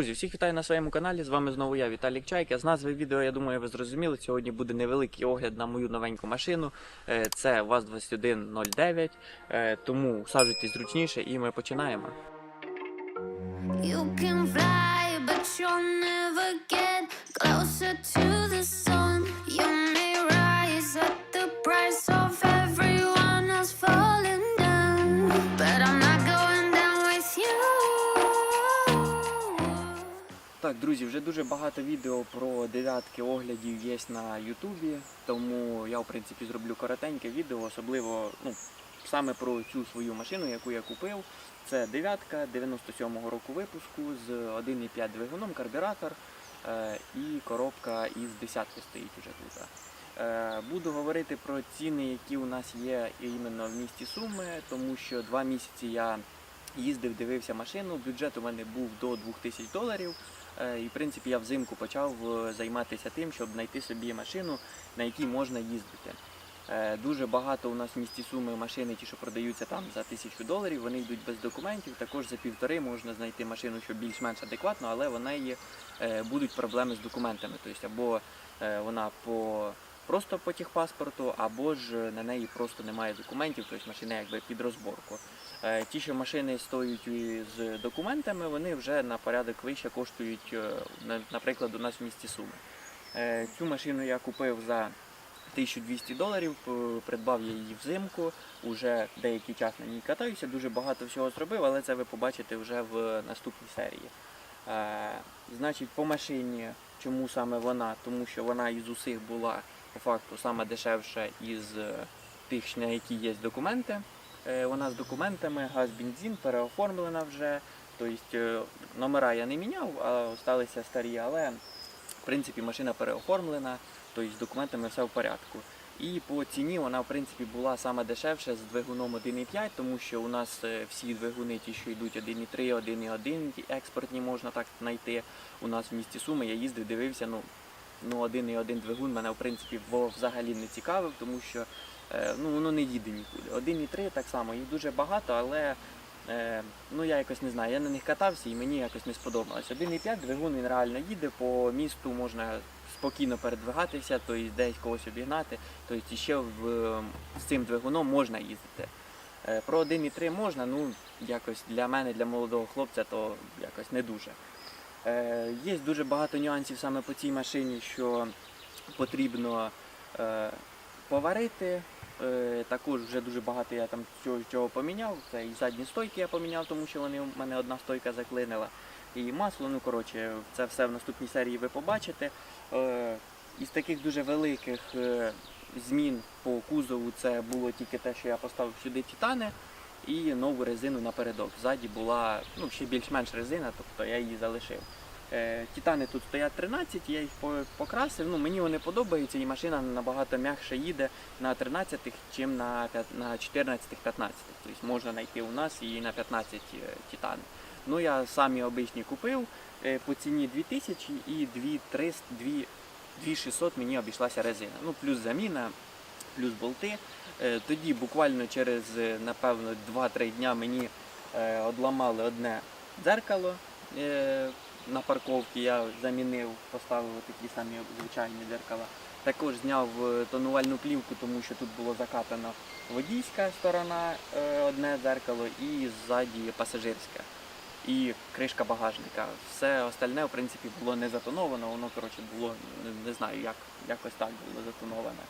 Друзі, всіх вітаю на своєму каналі. З вами знову я, Віталік Чайка. З назви відео, я думаю, ви зрозуміли. Сьогодні буде невеликий огляд на мою новеньку машину. Е, Це ВАЗ-2109. Е, Тому саджуйтесь зручніше і ми починаємо. You can fly, but you'll never get closer to Так, друзі, вже дуже багато відео про дев'ятки оглядів є на Ютубі, тому я в принципі зроблю коротеньке відео, особливо ну, саме про цю свою машину, яку я купив. Це дев'ятка 97-го року випуску з 1,5 двигуном, карбюратор е, і коробка із десятки стоїть уже тут. Е, Буду говорити про ціни, які у нас є іменно в місті Суми, тому що два місяці я їздив, дивився машину. Бюджет у мене був до 2000 доларів. Е, І в принципі я взимку почав е, займатися тим, щоб знайти собі машину, на якій можна їздити. Е, Дуже багато у нас в місті Суми машини, ті, що продаються там за тисячу доларів, вони йдуть без документів. Також за півтори можна знайти машину, що більш-менш адекватно, але в неї будуть проблеми з документами. Тобто або вона по просто по техпаспорту, або ж на неї просто немає документів, тобто машина якби під розборку. Е, Ті, що машини стоять з документами, вони вже на порядок вище коштують, е, наприклад, у нас в місті Суми. Е, Цю машину я купив за 1200 доларів, придбав я її взимку, уже деякий час на ній катаюся, дуже багато всього зробив, але це ви побачите вже в наступній серії. Значить, по машині, чому саме вона? Тому що вона із усіх була по факту саме дешевша із е, тих, на які є документи. Е, Вона з документами, газ, бензин, переоформлена вже. Тобто е, номера я не міняв, а залишилися старі, але в принципі машина переоформлена, тобто з документами все в порядку. І по ціні вона в принципі була саме дешевша з двигуном 1.5, тому що у нас всі двигуни, ті, що йдуть 1.3, 1.1, експортні можна так знайти. У нас в місті Суми я їздив, дивився, ну, ну 1.1 двигун мене в принципі взагалі не цікавив, тому що е, ну, воно не їде нікуди. 1.3 так само, їх дуже багато, але е, ну, я якось не знаю, я на них катався і мені якось не сподобалось. 1.5 двигун він реально їде, по місту можна спокійно передвигатися, тобто десь когось обігнати, тобто ще в, з цим двигуном можна їздити. Е, Про 1.3 можна, ну якось для мене, для молодого хлопця, то якось не дуже. Е, Є дуже багато нюансів саме по цій машині, що потрібно е, поварити. Е, також вже дуже багато я там чого, чого поміняв. Це і задні стойки я поміняв, тому що вони у мене одна стойка заклинила. І масло, ну коротше, це все в наступній серії ви побачите. Із таких дуже великих змін по кузову це було тільки те, що я поставив сюди титани і нову резину напередок. Ззаді була ну, ще більш-менш резина, тобто я її залишив. Е, Титани тут стоять 13, я їх покрасив. Ну, мені вони подобаються, і машина набагато м'якше їде на 13 чим на, на 14-15. Тобто можна знайти у нас і на 15 е, титани. Ну я самі обичні купив е, по ціні 2000 і 2300, 2600 мені обійшлася резина. Ну, плюс заміна, плюс болти. Е, Тоді буквально через, е, напевно, 2-3 дня мені е, одламали одне дзеркало на парковці. Я замінив, поставив такі самі звичайні дзеркала. Також зняв тонувальну плівку, тому що тут було закатано водійська сторона, одне дзеркало, і ззаді пасажирська. І кришка багажника. Все остальне, в принципі, було не затоновано, воно коротше було, не знаю, як, якось так було затоноване.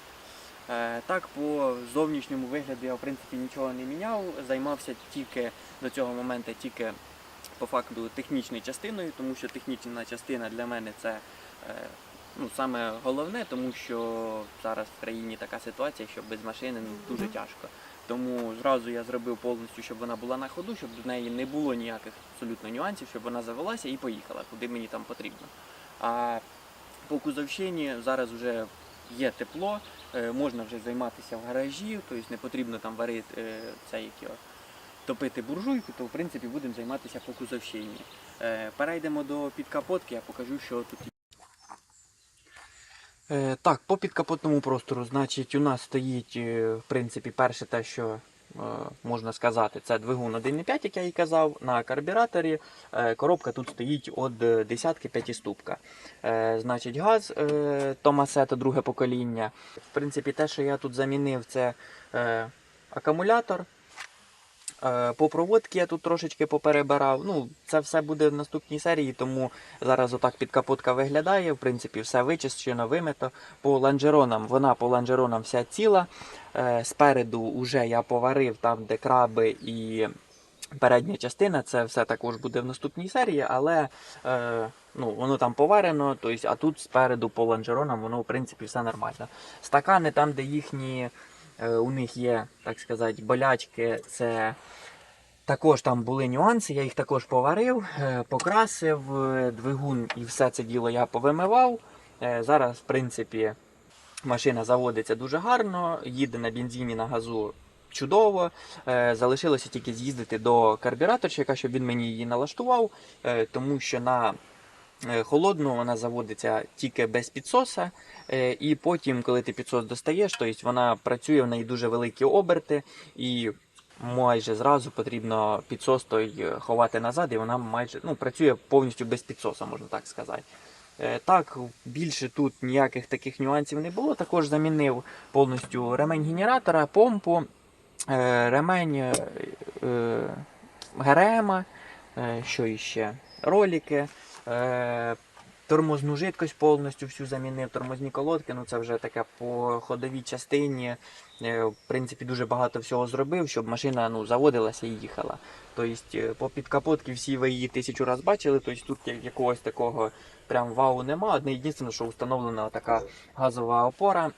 Е, так, по зовнішньому вигляду я в принципі нічого не міняв, займався тільки до цього моменту тільки по факту технічною частиною, тому що технічна частина для мене це е, ну, саме головне, тому що зараз в країні така ситуація, що без машини ну, дуже тяжко. Тому зразу я зробив повністю, щоб вона була на ходу, щоб в неї не було ніяких абсолютно нюансів, щоб вона завелася і поїхала, куди мені там потрібно. А по кузовщині зараз вже є тепло, можна вже займатися в гаражі, тобто не потрібно там варити цей це як топити буржуйку, то в принципі будемо займатися по кузовщині. Е, Перейдемо до підкапотки, я покажу, що тут. є. так, по підкапотному простору, значить, у нас стоїть, е, в принципі, перше те, що можна сказати, це двигун 1.5, як я і казав, на карбюраторі. Е, Коробка тут стоїть від е, десятки п'ятіступка. Е, Значить, газ е, Томасета, друге покоління. В принципі, те, що я тут замінив, це е, акумулятор. Е, По проводці я тут трошечки поперебирав. Ну, це все буде в наступній серії, тому зараз отак підкапотка виглядає. В принципі, все вичищено, вимито. По ланжеронам, вона по ланжеронам вся ціла. Е, Спереду вже я поварив там, де краби і передня частина. Це все також буде в наступній серії, але е, ну, воно там поварено, тобто, а тут спереду по ланжеронам воно в принципі все нормально. Стакани там, де їхні. Е, У них є, так сказати, болячки. Це також там були нюанси, я їх також поварив, е, покрасив е, двигун і все це діло я повимивав. Зараз, в принципі, машина заводиться дуже гарно, їде на бензині, на газу чудово. Залишилося тільки з'їздити до карбюраторщика, щоб він мені її налаштував, тому що на холодну вона заводиться тільки без підсоса. Е, І потім, коли ти підсос достаєш, то вона працює в неї дуже великі оберти, і майже зразу потрібно підсос той е, ховати назад, і вона майже ну, працює повністю без підсоса, можна так сказати. Е, Так, більше тут ніяких таких нюансів не було. Також замінив повністю ремень генератора, помпу, е, ремень е, е, ГРМ, е, що іще, ролики. Е, Тормозну жидкость повністю всю замінив, тормозні колодки, ну це вже таке по ходовій частині. Е, В принципі, дуже багато всього зробив, щоб машина ну, заводилася і їхала. Тобто е, по підкапотці всі ви її тисячу разів бачили, тобто тут якогось такого прям вау нема. Одне єдине, що встановлена така газова опора.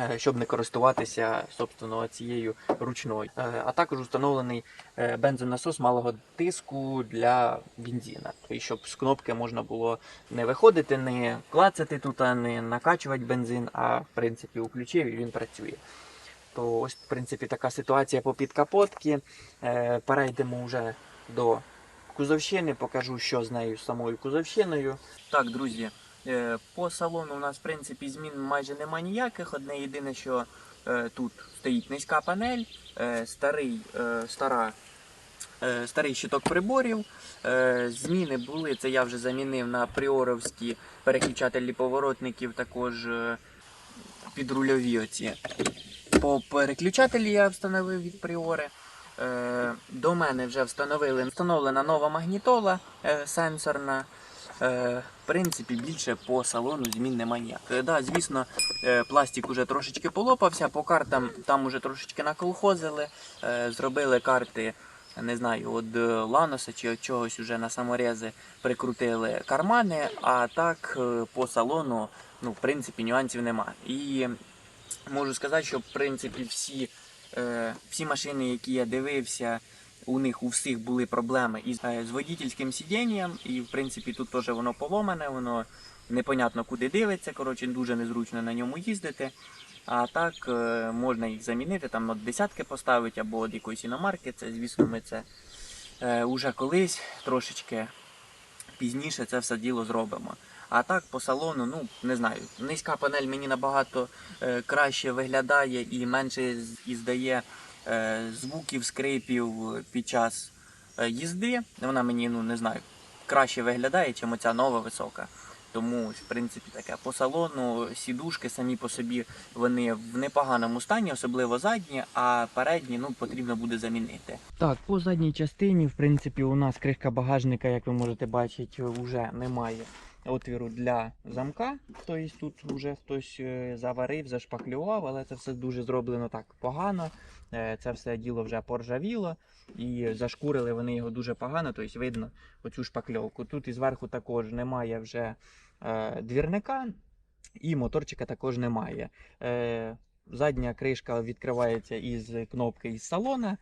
Е, Щоб не користуватися собственно цією ручною. Е, А також встановлений е, бензонасос малого тиску для бензина. Тобто, щоб з кнопки можна було не виходити, не клацати тут, не накачувати бензин, а в принципі включив і він працює. То ось, в принципі, така ситуація по підкапотці. Е, Перейдемо вже до кузовщини, покажу, що з нею самою кузовщиною. Так, друзі, по салону у нас, в принципі, змін майже нема ніяких. Одне єдине, що е, тут стоїть низька панель, е, старий, е, стара, е, старий щиток приборів. Е, Зміни були, це я вже замінив на пріоровські переключателі поворотників, також е, підрульові оці. По переключателі я встановив від пріори. Е, До мене вже встановили встановлена нова магнітола е, сенсорна. Е, В принципі, більше по салону змін нема ніяких. Е, Да, звісно, е, пластик уже трошечки полопався, по картам там уже трошечки наколхозили, зробили карти, не знаю, від Ланоса чи від чогось уже на саморези прикрутили кармани, а так по салону, ну, в принципі, нюансів нема. І можу сказати, що в принципі всі, всі машини, які я дивився, у них у всіх були проблеми із е, з водительським сидінням, і в принципі тут теж воно поломане, воно непонятно куди дивиться. Коротше, дуже незручно на ньому їздити. А так е, можна їх замінити, там от десятки поставити або від якоїсь іномарки. Це, звісно, ми це е, уже колись трошечки пізніше це все діло зробимо. А так по салону, ну не знаю, низька панель мені набагато е, краще виглядає і менше з- іздає е, звуків, скрипів під час е, їзди. Вона мені, ну не знаю, краще виглядає, чим оця нова висока. Тому, в принципі, таке по салону сідушки самі по собі вони в непоганому стані, особливо задні, а передні ну потрібно буде замінити. Так, по задній частині, в принципі, у нас кришка багажника, як ви можете бачити, вже немає отвіру для замка. Тобто тут вже хтось е, заварив, зашпаклював, але це все дуже зроблено так погано. Е, Це все діло вже поржавіло і зашкурили вони його дуже погано, тобто видно оцю шпакльовку. Тут і зверху також немає вже е, двірника, і моторчика також немає. Е, Задня кришка відкривається із кнопки із салона.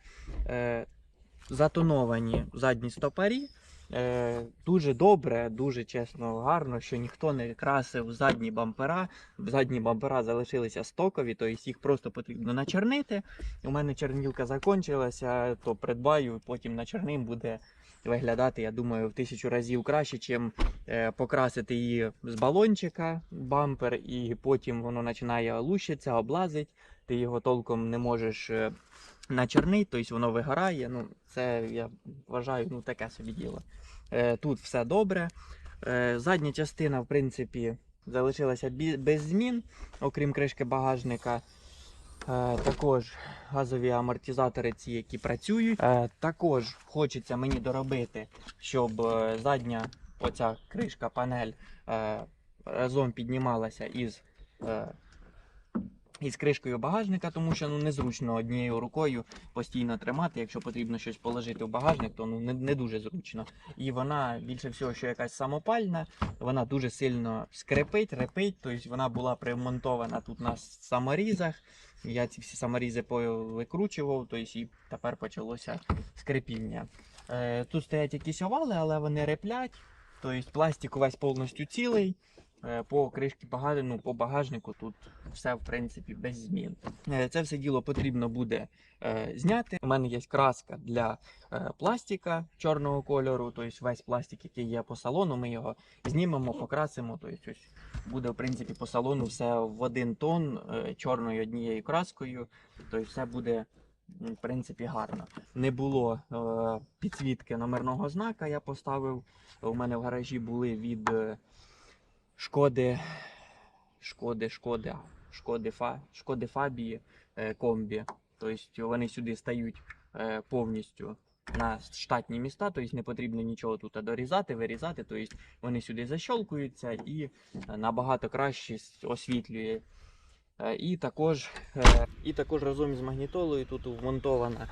Затоновані задні стопарі. Е, дуже добре, дуже чесно, гарно, що ніхто не красив задні бампера. Задні бампера залишилися стокові, тобто їх просто потрібно начернити. У мене чернілка закінчилася, то придбаю, потім начерним буде виглядати, я думаю, в тисячу разів краще, чим е, покрасити її з балончика бампер, і потім воно починає лущитися, облазить. Ти його толком не можеш е, на чорний, тобто воно вигорає. Ну, це я вважаю ну, таке собі діло. Е, тут все добре. Е, задня частина, в принципі, залишилася без змін, окрім кришки багажника. Е, також газові амортизатори, ці, які працюють. Також хочеться мені доробити, щоб задня оця кришка, панель разом піднімалася із, із кришкою багажника, тому що ну, незручно однією рукою постійно тримати. Якщо потрібно щось положити в багажник, то ну, не, не дуже зручно. І вона більше всього, що якась самопальна, вона дуже сильно скрипить, репить. Тобто вона була примонтована тут на саморізах. Я ці всі саморізи викручував, тобто і тепер почалося скрипіння. Е, тут стоять якісь овали, але вони реплять. Тобто пластик увесь повністю цілий. Е, По кришці багажнику, по багажнику тут все в принципі без змін. Е, Це все діло потрібно буде е, зняти. У мене є краска для пластика чорного кольору, тобто весь пластик, який є по салону, ми його знімемо, покрасимо. Тобто буде в принципі по салону все в один тон чорною однією краскою. Тобто все буде в принципі гарно. Не було підсвітки номерного знака, я поставив. У мене в гаражі були від шкоди. Шкоди, шкоди, шкоди, фа, шкоди Фабії е, комбі. Тобто вони сюди стають е, повністю на штатні міста, тобто не потрібно нічого тут дорізати, вирізати. Тобто вони сюди защолкуються і набагато краще освітлює. Е, І також, і також разом із магнітолою тут вмонтована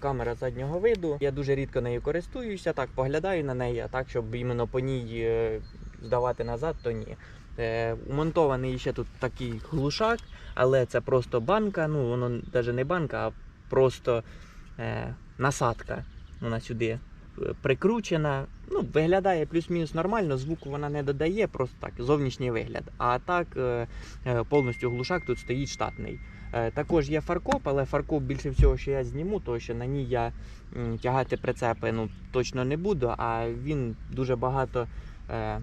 камера заднього виду. Я дуже рідко нею користуюся, так поглядаю на неї, а так, щоб іменно по ній здавати назад, то ні. Е, Вмонтований ще тут такий глушак, але це просто банка. Ну, воно навіть не банка, а просто е, насадка. Вона сюди е, прикручена. Ну, виглядає плюс-мінус нормально, звуку вона не додає, просто так, зовнішній вигляд. А так е, е, повністю глушак тут стоїть штатний. Е, Також є фаркоп, але фаркоп більше всього, що я зніму, тому що на ній я тягати прицепи ну, точно не буду, а він дуже багато е,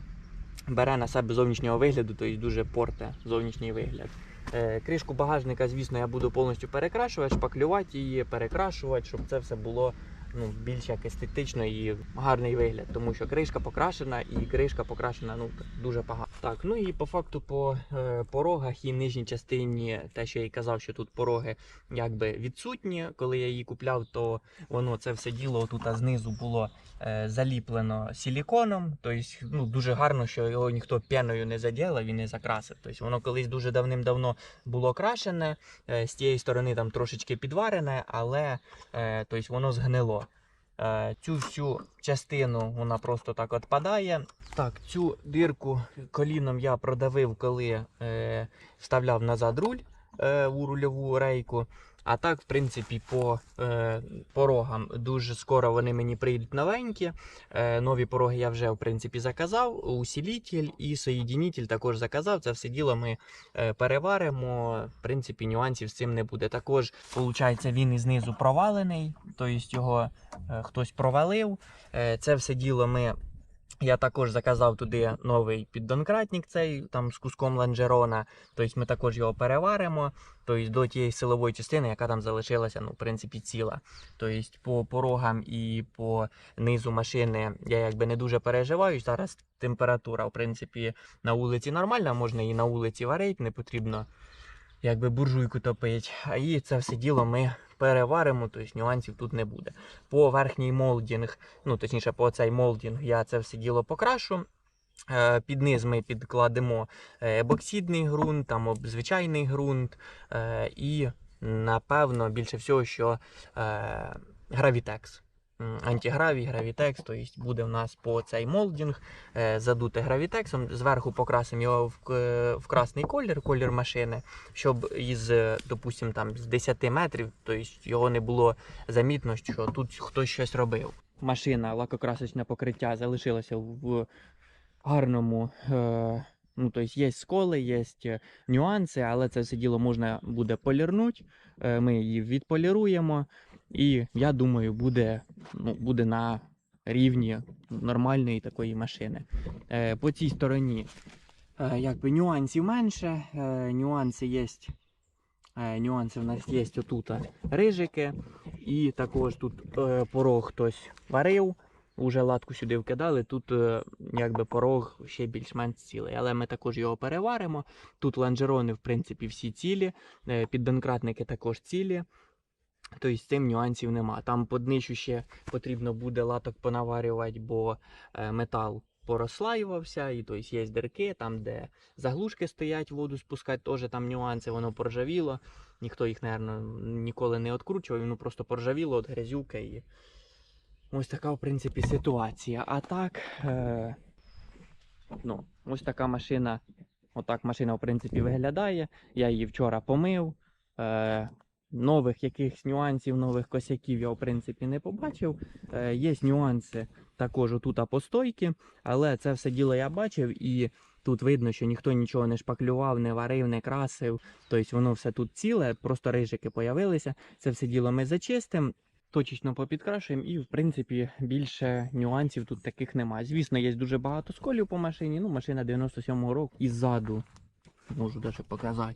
бере на себе зовнішнього вигляду, тобто дуже порте зовнішній вигляд. Е, Кришку багажника, звісно, я буду повністю перекрашувати, шпаклювати її, перекрашувати, щоб це все було ну, більш як естетично і гарний вигляд, тому що кришка покрашена і кришка покрашена ну, дуже погано. Так, ну і по факту по е, порогах і нижній частині, те, що я й казав, що тут пороги якби відсутні. Коли я її купляв, то воно це все діло тут знизу було е, заліплено силіконом. Тобто, ну, дуже гарно, що його ніхто пеною не заділив і не закрасив. Тобто воно колись дуже давним-давно було крашене, е, з тієї сторони там трошечки підварене, але е, тобто, воно згнило. Е, Цю всю частину вона просто так відпадає. Так, цю дирку коліном я продавив, коли е, вставляв назад руль е, у рульову рейку. А так, в принципі, по е, порогам дуже скоро вони мені прийдуть новенькі. Е, нові пороги я вже в принципі заказав. Усилитель і соєдинитель також заказав. Це все діло ми е, переваримо. В принципі, нюансів з цим не буде. Також, виходить, він і знизу провалений, тобто його е, хтось провалив. Е, це все діло ми. Я також заказав туди новий піддонкратник, цей там з куском ланжерона. Тобто ми також його переваримо. Тобто до тієї силової частини, яка там залишилася, ну, в принципі, ціла. Тобто по порогам і по низу машини я якби не дуже переживаю. Зараз температура, в принципі, на вулиці нормальна, можна і на вулиці варити, не потрібно якби буржуйку топити. А і це все діло ми переваримо, тобто нюансів тут не буде. По верхній молдінг, ну точніше, по цей молдінг я це все діло покрашу. Е, Під низ ми підкладемо е, ебоксидний ґрунт, там звичайний ґрунт е, і, напевно, більше всього, що гравітекс. Антигравій, гравітекс, тобто буде в нас по цей молдінг е, задуте гравітексом. Зверху покрасимо його в, красний колір, колір машини, щоб із, е, допустим, там з 10 метрів, тобто його не було замітно, що тут хтось щось робив. Машина, лакокрасочне покриття залишилося в гарному. Е, ну, тобто є сколи, є нюанси, але це все діло можна буде полірнути. Е, ми її відполіруємо, і я думаю, буде, ну, буде на рівні нормальної такої машини. Е, по цій стороні е, якби нюансів менше. Нюанси є нюанси в нас є отут рижики, і також тут порог хтось варив. Уже латку сюди вкидали, тут е, якби порог ще більш-менш цілий. Але ми також його переваримо. Тут лонжерони, в принципі, всі цілі, е, піддонкратники також цілі. Тобто з цим нюансів нема. Там по днищу ще потрібно буде латок понаварювати, бо е, метал порослаювався, і тобто є дирки, там, де заглушки стоять, воду спускати, теж там нюанси, воно поржавіло. Ніхто їх, мабуть, ніколи не відкручував, воно просто поржавіло від грязюки. І... Ось така, в принципі, ситуація. А так, е... ну, ось така машина. Отак машина, в принципі, виглядає. Я її вчора помив. Е... Нових якихось нюансів, нових косяків я, в принципі, не побачив. Е... Є нюанси також отут по стойки, але це все діло я бачив і. Тут видно, що ніхто нічого не шпаклював, не варив, не красив. Тобто воно все тут ціле, просто рижики появилися. Це все діло ми зачистимо, точечно попідкрашуємо, і в принципі більше нюансів тут таких немає. Звісно, є дуже багато сколів по машині. Ну, машина 97-го року. І ззаду, можу навіть показати.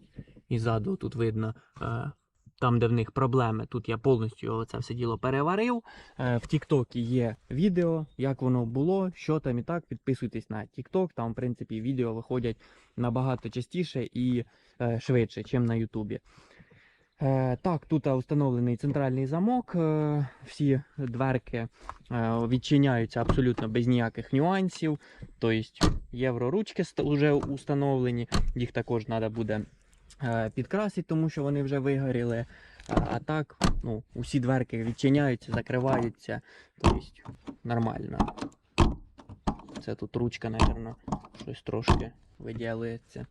І ззаду тут видно. Е- там, де в них проблеми, тут я повністю це все діло переварив. Е, В Тіктокі є відео, як воно було, що там і так. Підписуйтесь на Тікток, там, в принципі, відео виходять набагато частіше і е, швидше, ніж на Ютубі. Е, так, тут встановлений центральний замок. Е, всі дверки е, відчиняються абсолютно без ніяких нюансів. Тобто євроручки вже установлені, їх також треба буде е, підкрасити, тому що вони вже вигоріли. А так, ну, усі дверки відчиняються, закриваються. Тобто нормально. Це тут ручка, мабуть, щось трошки виділюється.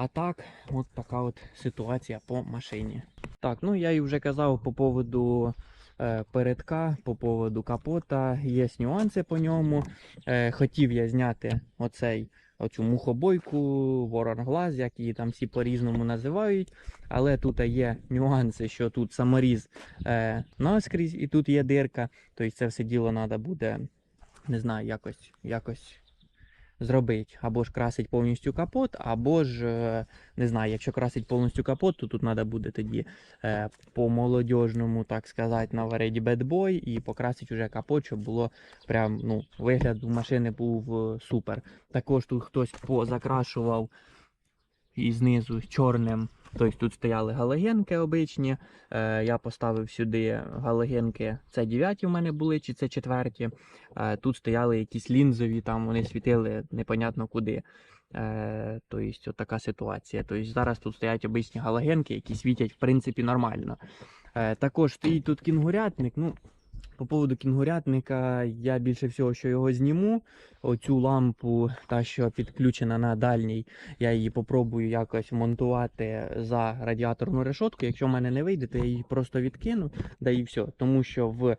А так, от така от ситуація по машині. Так, ну я і вже казав по поводу е, передка, по поводу капота. Є нюанси по ньому. Е, хотів я зняти оцей, оцю мухобойку, воронглаз, як її там всі по-різному називають. Але тут є нюанси, що тут саморіз е, наскрізь і тут є дирка. Тобто це все діло треба буде, не знаю, якось, якось зробити. Або ж красить повністю капот, або ж, е, не знаю, якщо красить повністю капот, то тут треба буде тоді е, по молодіжному, так сказати, наварити бедбой і покрасити вже капот, щоб було прям, ну, вигляд у машини був е, супер. Також тут хтось позакрашував і знизу чорним. Тобто тут стояли галогенки обичні. Е, я поставив сюди галогенки, це 9 у мене були, чи це четверті. Е, тут стояли якісь лінзові, там вони світили непонятно куди. Е, тобто, така ситуація. Тобто зараз тут стоять обичні галогенки, які світять в принципі нормально. Також стоїть тут кінгурятник. Ну, по поводу кінгурятника я більше всього, що його зніму. Оцю лампу, та що підключена на дальній, я її попробую якось монтувати за радіаторну решотку. Якщо в мене не вийде, то я її просто відкину, да і все. Тому що в е,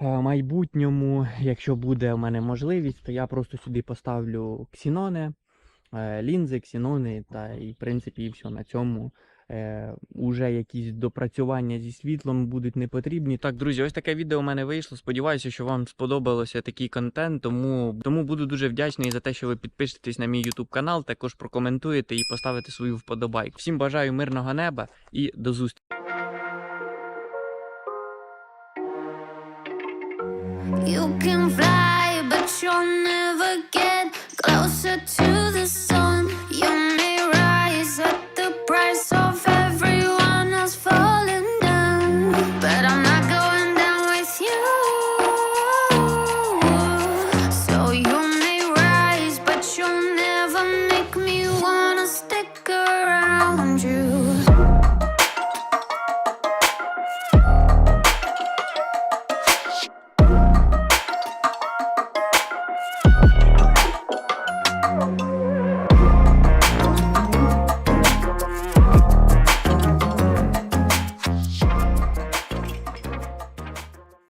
майбутньому, якщо буде в мене можливість, то я просто сюди поставлю ксінони, е, лінзи, ксінони, та і в принципі і все на цьому. Е, уже якісь допрацювання зі світлом будуть не потрібні. Так, друзі, ось таке відео у мене вийшло. Сподіваюся, що вам сподобалося такий контент. Тому, тому буду дуже вдячний за те, що ви підпишетесь на мій YouTube канал, також прокоментуєте і поставите свою вподобайку. Всім бажаю мирного неба і до зустрічі. You can fly, but you'll never get closer to